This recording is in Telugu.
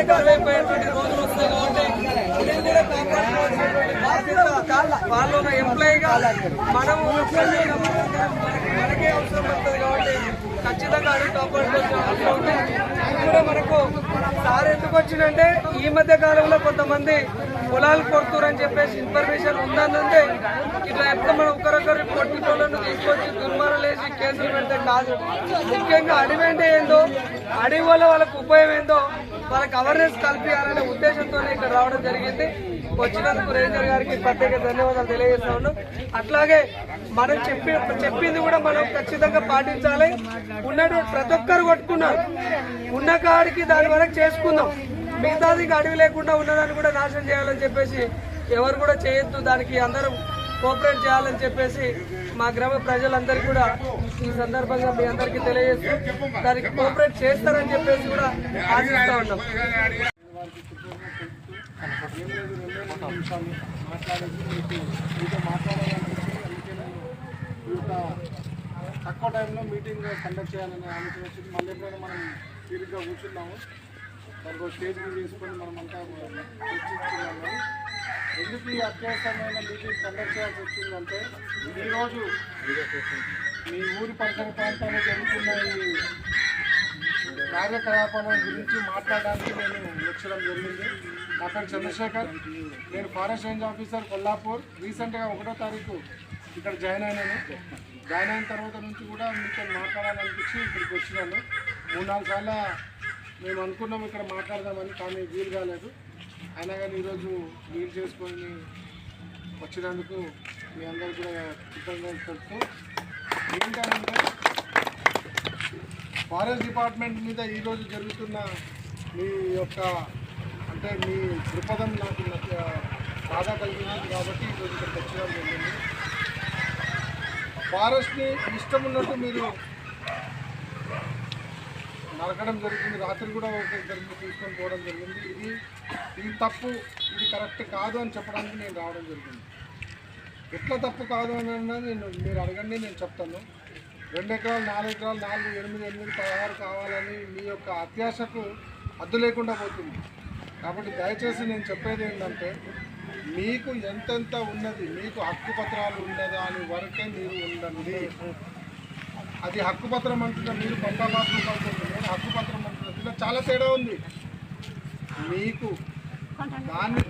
రోజులు వస్తాయి కాబట్టి ఇది కూడా కాపాడుకోవాల్సినటువంటి బాధ్యత వాళ్ళు ఒక ఎంప్లాయీగా మనం మనకి- మనకే అవసరం పడుతుంది కాబట్టి ఖచ్చితంగా అడిగి కాపాడుకోవాల్సిన అవసరం ఉంది కూడా మనకు సార్ ఎందుకు వచ్చిందంటే ఈ మధ్య కాలంలో కొంతమంది పొలాలు కొడుతురని చెప్పేసి ఇన్ఫర్మేషన్ ఉందంటే ఇట్లా ఎప్పుడు మనం ఒకరొకరు కొట్టుకోలను తీసుకొచ్చి దుర్మార్లు కేసులు పెడితే కాదు ముఖ్యంగా అడివి అంటే ఏందో? అడవి వల్ల వాళ్ళకు ఉపయోగం ఏందో? వాళ్ళకి అవేర్నెస్ కల్పించాలనే ఉద్దేశంతో ఇక్కడ రావడం జరిగింది. వచ్చినందుకు రేంజర్ గారికి ప్రత్యేక ధన్యవాదాలు తెలియజేస్తా ఉన్నాం. అట్లాగే మనం చెప్పి చెప్పింది కూడా మనం ఖచ్చితంగా పాటించాలి. ఉన్నటువంటి ప్రతి ఒక్కరు కొట్టుకున్నారు. ఉన్న కాడికి దాని వరకు చేసుకుందాం. మిగతాది అడవి లేకుండా ఉన్నదాన్ని కూడా నాశనం చేయాలని చెప్పేసి ఎవరు కూడా చేయొద్దు. దానికి అందరూ కోఆపరేట్ చేయాలని చెప్పేసి మా గ్రామ ప్రజలందరికీ కూడా ఈ సందర్భంగా మీ అందరికీ తెలియజేస్తూ దానికి కోఆపరేట్ చేస్తారని చెప్పేసి కూడా ఆశిస్తా ఉన్నాం. తక్కువ టైంలో మీటింగ్ కండక్ట్ చేయాలని ఆలోచన వచ్చింది. మళ్ళీ ఎప్పుడైనా మనం తీరిగ్గా కూర్చున్నాము దానికి ఒక స్టేజ్ మీద తీసుకొని మనం అంతా చర్చించుకున్నాము ఎందుకు ఈ అత్యవసరమైన మీటింగ్ కండక్ట్ చేయాల్సి వచ్చిందంటే ఈరోజు మీ ఊరి పరిసర ప్రాంతాల్లో జరుగుతున్న ఈ కార్యకలాపాల గురించి మాట్లాడడానికి నేను వచ్చడం జరిగింది. నా పేరు చంద్రశేఖర్ నేను ఫారెస్ట్ రేంజ్ ఆఫీసర్ కొల్లాపూర్. రీసెంట్గా ఒకటో తారీఖు ఇక్కడ జాయిన్ అయినాను. జాయిన్ అయిన తర్వాత నుంచి కూడా మీతో మాట్లాడాలనిపించి ఇక్కడికి వచ్చినాను. మూడు నాలుగు సార్లు మేము అనుకున్నాం ఇక్కడ మాట్లాడదామని కానీ వీలు కాలేదు. అయినా కానీ ఈరోజు వీలు చేసుకొని వచ్చినందుకు మీ అందరికీ కూడా కృతజ్ఞతలు తెలుపుతూ ఏంటంటే ఫారెస్ట్ డిపార్ట్మెంట్ మీద ఈరోజు జరుగుతున్న మీ యొక్క అంటే మీ దృక్పథం నాకు బాధ కలిగినది కాబట్టి ఈరోజు ఇక్కడికి వచ్చడం జరిగింది. ఫారెస్ట్ని ఇష్టం ఉన్నట్టు మీరు నరకడం జరిగింది. రాత్రి కూడా ఒక ఇద్దరిని తీసుకొని పోవడం జరిగింది. ఇది తప్పు ఇది కరెక్ట్ కాదు అని చెప్పడానికి నేను రావడం జరిగింది. ఎట్లా తప్పు కాదు అని అన్నది నేను మీరు అడగండి నేను చెప్తాను. రెండు ఎకరాలు నాలుగు ఎకరాలు నాలుగు ఎనిమిది ఎనిమిది పదహారు కావాలని మీ యొక్క అత్యాశకు అద్దు లేకుండా పోతుంది. కాబట్టి దయచేసి నేను చెప్పేది ఏంటంటే మీకు ఎంతెంత ఉన్నది మీకు హక్కు పత్రాలు ఉన్నదా అని వరకే మీరు ఉండండి. అది హక్కు పత్రం అంటున్నా మీరు పంటలాభం పడుతుంది. నేను హక్కు పత్రం అంటున్నా చాలా తేడా ఉంది. మీకు దాన్ని